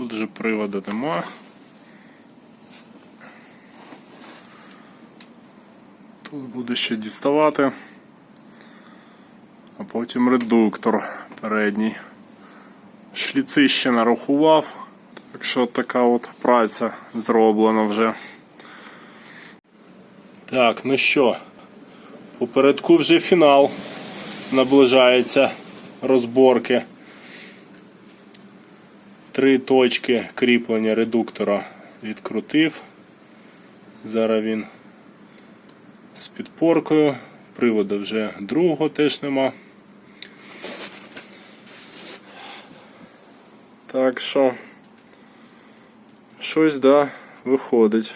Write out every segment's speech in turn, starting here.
Тут же приводу нема. Тут буде ще діставати. А потім редуктор передній. Шліци ще нарахував. Так що така от праця зроблена вже. Так, ну що, попередку вже фінал наближається розборки. Три точки кріплення редуктора відкрутив. Зараз він з підпоркою. Приводу вже другого теж нема. Так що щось да, виходить.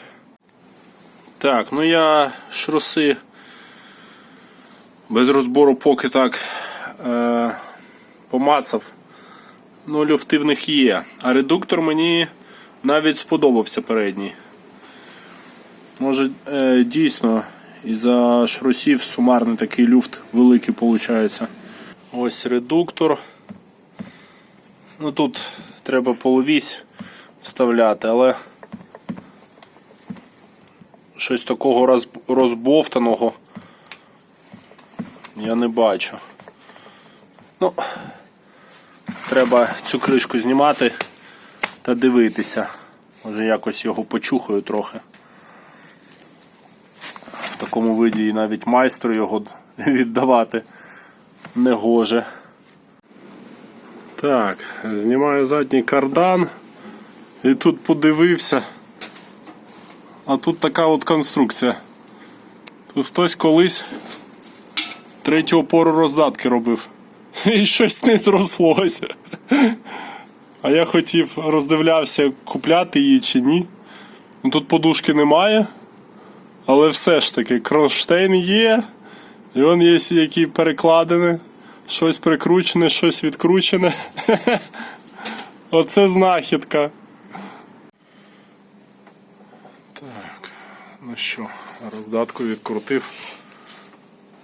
Так, ну я шруси без розбору поки так е, помацав. Ну, люфти в них є. А редуктор мені навіть сподобався передній. Може, е, дійсно, із-за шрусів сумарний такий люфт великий виходить. Ось редуктор. Ну тут треба половісь вставляти, але щось такого роз- розбовтаного я не бачу. Ну, треба цю кришку знімати та дивитися. Може якось його почухаю трохи. В такому виді і навіть майстру його віддавати не гоже. Так, знімаю задній кардан і тут подивився. А тут така от конструкція. Тут хтось колись третю опору роздатки робив. І щось не зрослося. А я хотів роздивлявся, купляти її чи ні. Ну, Тут подушки немає. Але все ж таки, кронштейн є. І он є які перекладини. Щось прикручене, щось відкручене. Оце знахідка. Так, ну що, роздатку відкрутив.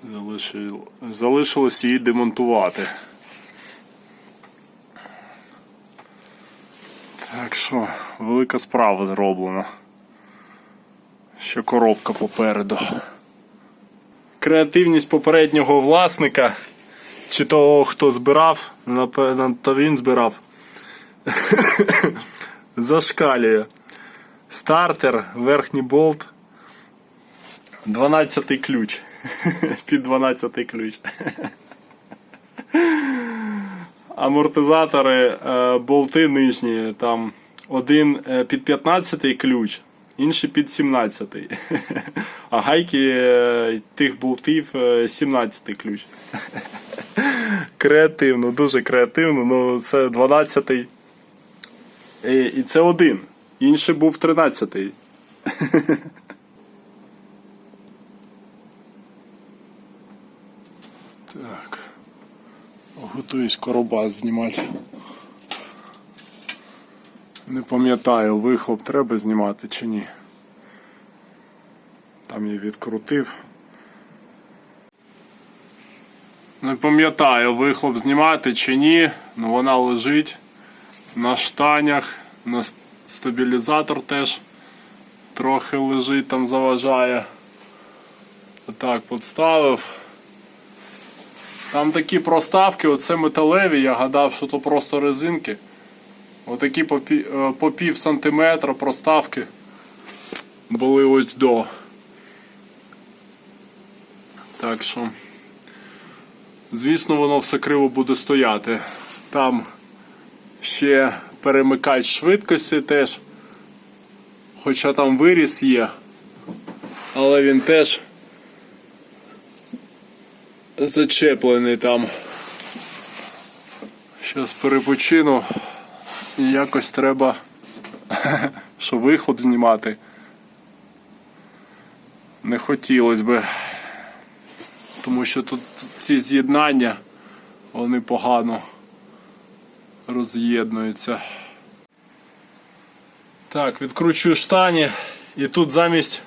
Залишил... Залишилось її демонтувати. Так що, велика справа зроблена. Ще коробка попереду. Креативність попереднього власника, чи того, хто збирав, напевно, то він збирав. Зашкалює. Стартер, верхній болт. 12 ключ. Під 12 ключ. Амортизатори, е, болти нижні, там один е, під 15 ключ, інший під 17. А гайки е, тих болтів е, 17 ключ. Креативно, дуже креативно. Ну це 12. І, це один. Інший був 13. Готуюсь коробас знімати. Не пам'ятаю, вихлоп треба знімати чи ні. Там я відкрутив. Не пам'ятаю, вихлоп знімати чи ні, але вона лежить на штанях, на стабілізатор теж трохи лежить, там заважає. Отак підставив. Там такі проставки, оце металеві, я гадав, що то просто резинки. Отакі е, по пів сантиметра проставки були ось до. Так що, звісно, воно все криво буде стояти. Там ще перемикач швидкості теж. Хоча там виріс є, але він теж зачеплений там. Зараз перепочину. І якось треба, що вихлоп знімати. Не хотілося би. Тому що тут ці з'єднання, вони погано роз'єднуються. Так, відкручую штані і тут замість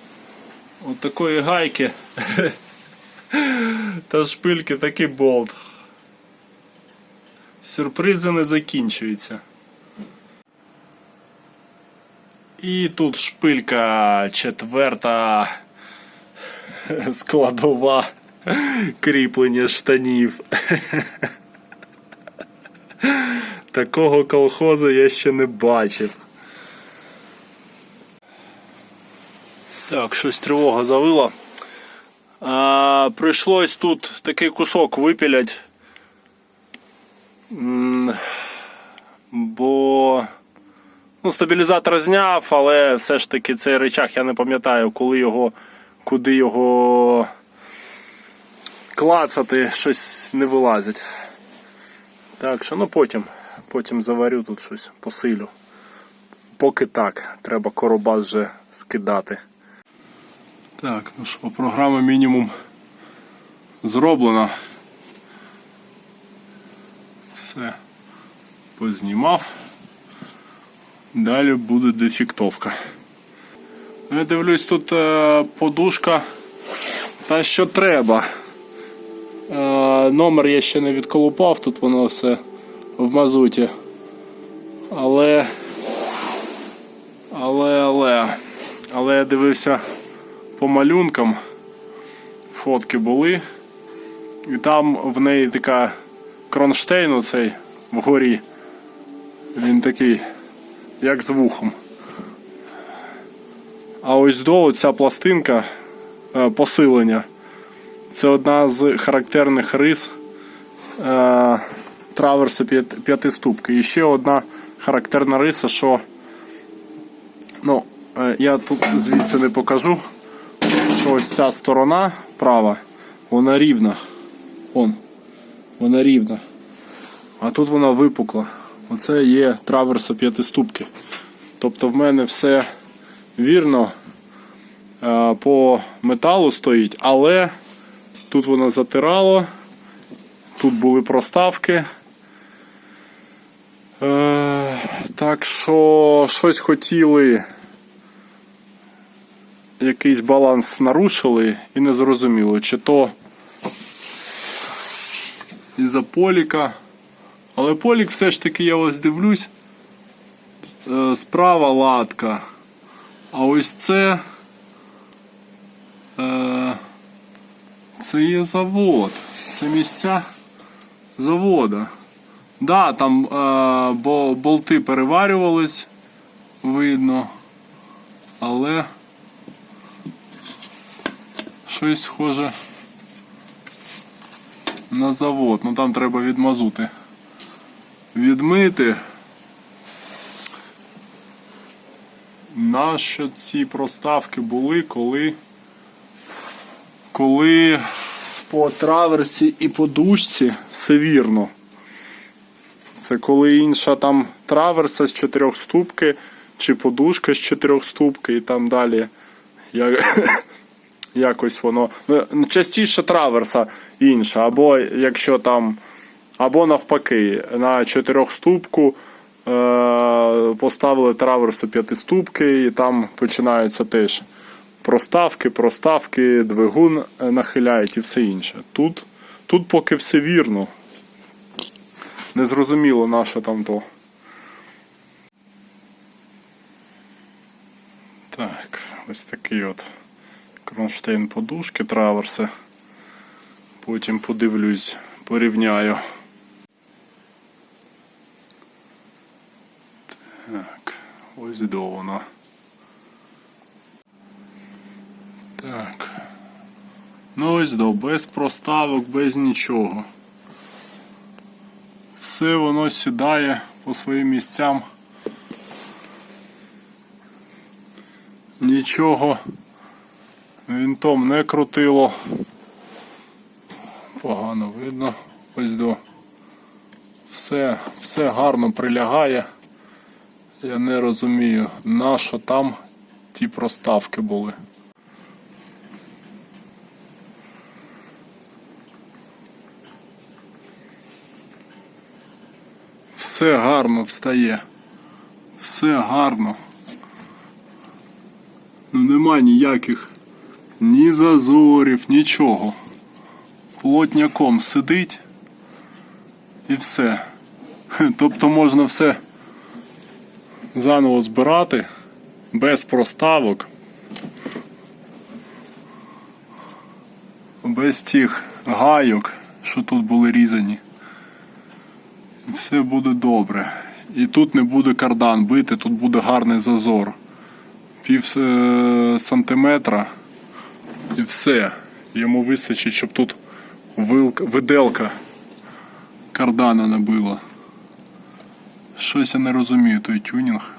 от такої гайки та шпильки такий болт. Сюрпризи не закінчуються. І тут шпилька четверта складова кріплення штанів. Такого колхозу я ще не бачив. Так, щось тривога завила. А, прийшлось тут такий кусок випілять. Бо ну, стабілізатор зняв, але все ж таки цей речах я не пам'ятаю, коли його, куди його клацати, щось не вилазить. Так що ну потім, потім заварю тут щось, посилю. Поки так, треба коробас вже скидати. Так, ну що, програма мінімум зроблена. Все познімав. Далі буде дефіктовка. Я дивлюсь, тут е, подушка та що треба. Е, номер я ще не відколупав, тут воно все в мазуті. Але. Але, але. Але я дивився по малюнкам. Фотки були. І там в неї така кронштейн оцей вгорі. Він такий, як з вухом. А ось до ця пластинка е, посилення. Це одна з характерних рис е, траверса п'ят- п'ятиступки. І ще одна характерна риса, що ну, е, я тут звідси не покажу, що ось ця сторона права, вона рівна. Вон, вона рівна. А тут вона випукла. Оце є траверса п'ятиступки. Тобто в мене все вірно е, по металу стоїть, але тут воно затирало, тут були проставки. Е, так що щось хотіли, якийсь баланс нарушили і не зрозуміло, чи то із-за поліка. Але полік все ж таки я ось дивлюсь. е, Справа латка. А ось це. Е, це є завод. Це місця завода. Да, там е, бо, болти переварювались, видно. Але щось схоже на завод. Ну там треба відмазути. Відмити. Нащо ці проставки були, коли коли по траверсі і по дужці все вірно. Це коли інша там траверса з чотирьохступки, чи подушка з чотирьохступки і там далі. Я... Якось воно. Ну, Частіше траверса інша, або якщо там. Або навпаки, на чотирьохступку е- поставили траверсу п'ятиступки, і там починаються теж проставки, проставки, двигун нахиляють і все інше. Тут, тут поки все вірно. Незрозуміло на що там то. Так, ось такий от кронштейн подушки траверси. Потім подивлюсь, порівняю. Так, ось до воно. Так. Ну ось до, без проставок, без нічого. Все воно сідає по своїм місцям. Нічого вінтом не крутило. Погано видно. Ось до. Все, все гарно прилягає. Я не розумію, на що там ті проставки були. Все гарно встає. Все гарно. Ну нема ніяких ні зазорів, нічого. Плотняком сидить і все. Тобто можна все заново збирати без проставок, без тих гайок, що тут були різані. Все буде добре. І тут не буде кардан бити, тут буде гарний зазор. Пів е, сантиметра і все. Йому вистачить, щоб тут вилка, виделка кардана набила. Щось я не розумію той тюнінг.